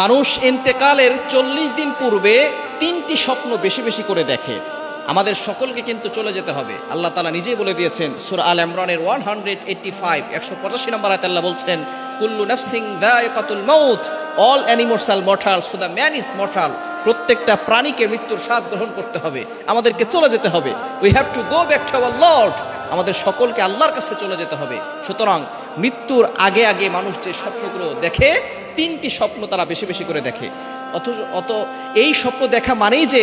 মানুষ ইন্তেকালের চল্লিশ দিন পূর্বে তিনটি স্বপ্ন বেশি বেশি করে দেখে। আমাদের সকলকে কিন্তু চলে যেতে হবে। আল্লাহ তালা নিজেই বলে দিয়েছেন, সুর আল ইমরানের ওয়ান হান্ড্রেড এইটটি ফাইভ একশো পঁচাশি নম্বর আয়াতে বলছেন, কুল্লু নাফসিং দায়কাতুল মাউত, all animals are mortal so the man is mortal. প্রত্যেকটা প্রাণীকে মৃত্যুর স্বাদ গ্রহণ করতে হবে। আমাদেরকে চলে যেতে হবে। We have to go back to our lord আমাদের সকলকে আল্লাহর কাছে চলে যেতে হবে। সুতরাং মৃত্যুর আগে আগে মানুষ যে স্বপ্নগুলো দেখে তিনটি স্বপ্ন তারা বেশি বেশি করে দেখে। অথচ, অত এই স্বপ্ন দেখা মানেই যে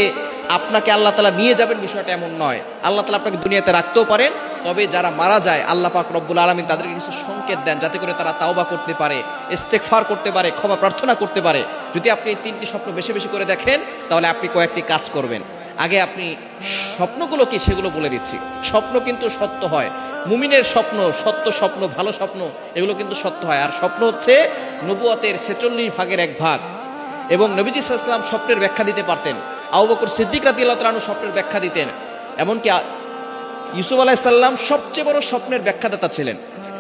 আপনাকে আল্লাহ তালা নিয়ে যাবেন, বিষয়টা এমন নয়। আল্লাহ তালা আপনাকে দুনিয়াতে রাখতেও পারেন, তবে যারা মারা যায়, আল্লাহ পাক রব্বুল আলমিন তাদেরকে কিছু সংকেত দেন, যাতে করে তারা তাওবা করতে পারে ইস্তেকফার করতে পারে, ক্ষমা প্রার্থনা করতে পারে। যদি আপনি এই তিনটি স্বপ্ন বেশি বেশি করে দেখেন, তাহলে আপনি কয়েকটি কাজ করবেন। আগে আপনি স্বপ্নগুলো কি সেগুলো বলে দিচ্ছি। স্বপ্ন কিন্তু সত্য হয়। মুমিনের স্বপ্ন, সত্য স্বপ্ন, ভালো স্বপ্ন, এগুলো কিন্তু সত্য হয়। আর স্বপ্ন হচ্ছে নবুয়তের ছেচল্লিশ ভাগের এক ভাগ। এবং নবীজি ইসলাম স্বপ্নের ব্যাখ্যা দিতে পারতেন। আবু বকর সিদ্দিক রাতি আল্লাহ স্বপ্নের ব্যাখ্যা দিতেন। এমনকি ইউসুফ আলাহিসাল্লাম সবচেয়ে বড় স্বপ্নের ব্যাখ্যাদাতা ছিলেন।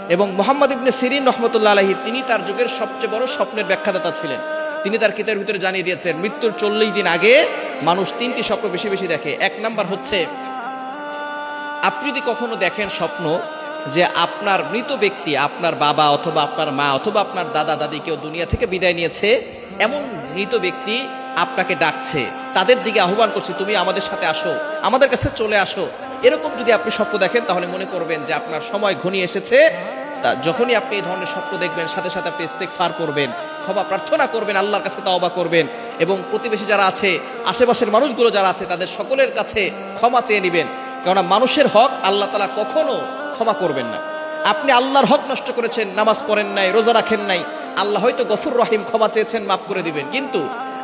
এবং মোহাম্মদ ইবনে সিরিন রহমতুল্লাহ আলহী তিনি তার যুগের সবচেয়ে বড় স্বপ্নের ব্যাখ্যাদাতা ছিলেন। তিনি তার কিতাবের ভিতরে জানিয়ে দিয়েছেন, মৃত্যুর চল্লিশ দিন আগে মানুষ তিনটি স্বপ্ন বেশি বেশি দেখে। এক নাম্বার হচ্ছে, আপনি যদি কখনো দেখেন স্বপ্ন যে আপনার মৃত ব্যক্তি, আপনার বাবা অথবা আপনার মা অথবা আপনার দাদা, দাদি কেউ দুনিয়া থেকে বিদায় নিয়েছে, এমন মৃত ব্যক্তি আপনাকে ডাকছে, তাদের দিকে আহ্বান করছে, তুমি আমাদের সাথে আসো, আমাদের কাছে চলে আসো। এরকম যদি আপনি স্বপ্ন দেখেন, তাহলে মনে করবেন যে আপনার সময় ঘনিয়ে এসেছে। তা যখনই আপনি এই ধরনের স্বপ্ন দেখবেন, সাথে সাথে আপনি ইস্তেক ফার করবেন, ক্ষমা প্রার্থনা করবেন, আল্লাহর কাছে তাওবা করবেন এবং প্রতিবেশী যারা আছে, আশেপাশের মানুষগুলো যারা আছে, তাদের সকলের কাছে ক্ষমা চেয়ে নেবেন। কেননা মানুষের হক আল্লাহ তালা কখনো ক্ষমা করবেন না। আপনি আল্লাহর হক নষ্ট করেছেন, নামাজ পড়েন নাই, রোজা রাখেন নাই, আল্লাহ হয়তো গফুর রহিম ক্ষমা চেয়েছেন, মাফ করে দিবেন। কিন্তু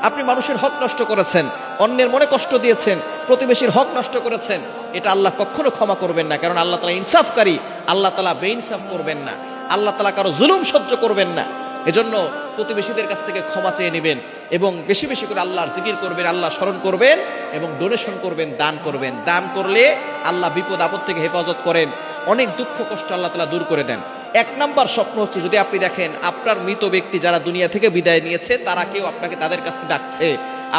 আপনি মানুষের হক নষ্ট করেছেন, অন্যের মনে কষ্ট দিয়েছেন, প্রতিবেশীর হক নষ্ট করেছেন, এটা আল্লাহ কখনো ক্ষমা করবেন না, কারণ আল্লাহ তালা ইনসাফকারী, আল্লাহ তালা বেইনসাফ করবেন না, আল্লাহ তালা কারও জুলুম সহ্য করবেন না, এজন্য প্রতিবেশীদের কাছ থেকে ক্ষমা চেয়ে নেবেন এবং বেশি বেশি করে আল্লাহর জিকির করবেন, আল্লাহ স্মরণ করবেন এবং ডোনেশন করবেন, দান করবেন, দান করলে আল্লাহ বিপদ আপদ থেকে হেফাজত করেন। অনেক দুঃখ কষ্ট আল্লাহ তালা দূর করে দেন। এক নাম্বার স্বপ্ন হচ্ছে, যদি আপনি দেখেন আপনার মৃত ব্যক্তি যারা দুনিয়া থেকে বিদায় নিয়েছে, তারা কেউ আপনাকে তাদের কাছে ডাকছে,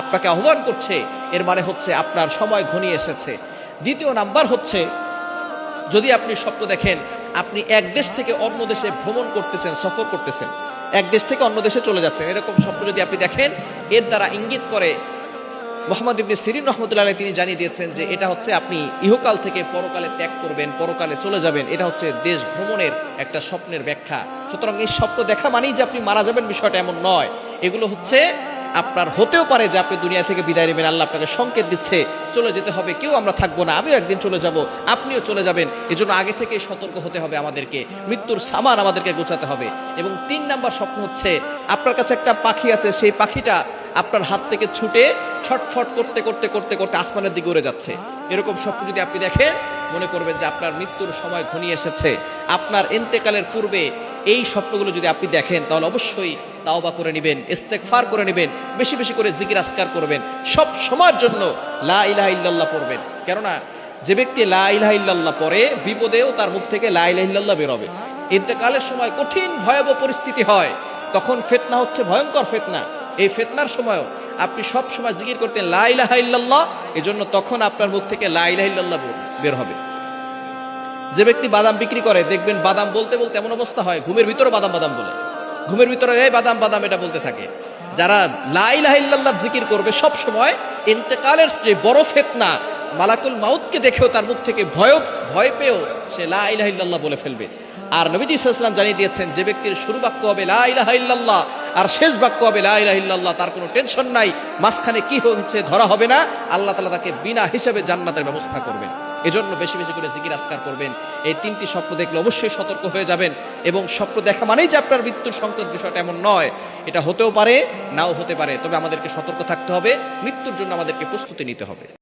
আপনাকে আহ্বান করছে, এর মানে হচ্ছে আপনার সময় ঘনিয়ে এসেছে। দ্বিতীয় নাম্বার হচ্ছে, যদি আপনি স্বপ্ন দেখেন, আপনি এক দেশ থেকে অন্য দেশে ভ্রমণ করতেছেন, সফর করতেছেন, এক দেশ থেকে অন্য দেশে চলে যাচ্ছেন, এরকম স্বপ্ন যদি আপনি দেখেন, এর দ্বারা ইঙ্গিত করে মোহাম্মদ ইবনে সিরিন রহমতুল্লাহ তিনি জানিয়ে দিয়েছেন যে এটা হচ্ছে আপনি ইহকাল থেকে পরকালে ত্যাগ করবেন, পরকালে চলে যাবেন। এটা হচ্ছে দেশ ভ্রমণের একটা স্বপ্নের ব্যাখ্যা। সুতরাং এই স্বপ্ন দেখা মানেই যে আপনি মারা যাবেন, বিষয়টা এমন নয়। এগুলো হচ্ছে আপনার হতেও পারে যে আপনি দুনিয়া থেকে বিদায় নেবেন, আল্লাহ আপনাকে সংকেত দিচ্ছে, চলে যেতে হবে, কেউ আমরা থাকব না, আমিও একদিন চলে যাব, আপনিও চলে যাবেন, এজন্য আগে থেকে সতর্ক হতে হবে আমাদেরকে, মৃত্যুর সামান আমাদেরকে গোছাতে হবে। এবং তিন নাম্বার স্বপ্ন হচ্ছে, আপনার কাছে একটা পাখি আছে, সেই পাখিটা আপনার হাত থেকে ছুটে ছটফট করতে করতে করতে করতে আসমানের দিকে উড়ে যাচ্ছে। এরকম স্বপ্ন যদি আপনি দেখেন, মনে করবেন যে আপনার মৃত্যুর সময় ঘনিয়ে এসেছে। আপনার ইন্তেকালের পূর্বে এই স্বপ্নগুলো যদি আপনি দেখেন, তাহলে অবশ্যই তাওবা করে নেবেন ইস্তেকফার করে নেবেন, বেশি বেশি করে জিকির আসকার করবেন, সব সময়ের জন্য লা ইলাহা ইল্লাল্লাহ পড়বেন। কেননা, যে ব্যক্তি লা ইলাহা ইল্লাল্লাহ পড়ে, বিপদেও তার মুখ থেকে লা ইলাহা ইল্লাল্লাহ বেরোবে ইন্তেকালের সময় কঠিন, ভয়াবহ পরিস্থিতি হয়, তখন ফেতনা হচ্ছে ভয়ঙ্কর ফেতনা। এই ফেতনার সময়ও আপনি সব সময় জিকির করতেন লা ইলাহা ইল্লাল্লাহ, এজন্য তখন আপনার মুখ থেকে লা ইলাহা ইল্লাল্লাহ বের- বের হবে। যে ব্যক্তি বাদাম বিক্রি করে, দেখবেন বাদাম বলতে বলতে এমন অবস্থা হয়, ঘুমের ভিতরে বাদাম বাদাম বলে। ঘুমের ভিতরে এই বাদাম বাদাম এটা বলতে থাকে। যারা লাইলাহিল্লাহর জিকির করবে সব সময় ইন্তেকালের যে বড় ফেতনা, মালাকুল মাউতকে দেখেও তার মুখ থেকে ভয় ভয় পেয়েও সে লাইলাহিল্লাহ বলে ফেলবে। আর নবীজি ইসলাম জানিয়ে দিয়েছেন, যে ব্যক্তির শুরু বাক্য হবে লাইলাহিল্লাহ আর শেষ বাক্য হবে লাইলাহিল্লাহ তার কোনো টেনশন নাই। মাঝখানে কি হচ্ছে ধরা হবে না, আল্লাহ তালা তাকে বিনা হিসেবে জান্নাতের ব্যবস্থা করবেন। এজন্য বেশি বেশি করে জিকির আসকার করবেন। এই তিনটি স্বপ্ন দেখলে অবশ্যই সতর্ক হয়ে যাবেন এবং স্বপ্ন দেখা মানেই যে আপনার মৃত্যুর সংকট বিষয়টা এমন নয়। এটা হতেও পারে, নাও হতে পারে। তবে আমাদেরকে সতর্ক থাকতে হবে। মৃত্যুর জন্য আমাদেরকে প্রস্তুতি নিতে হবে।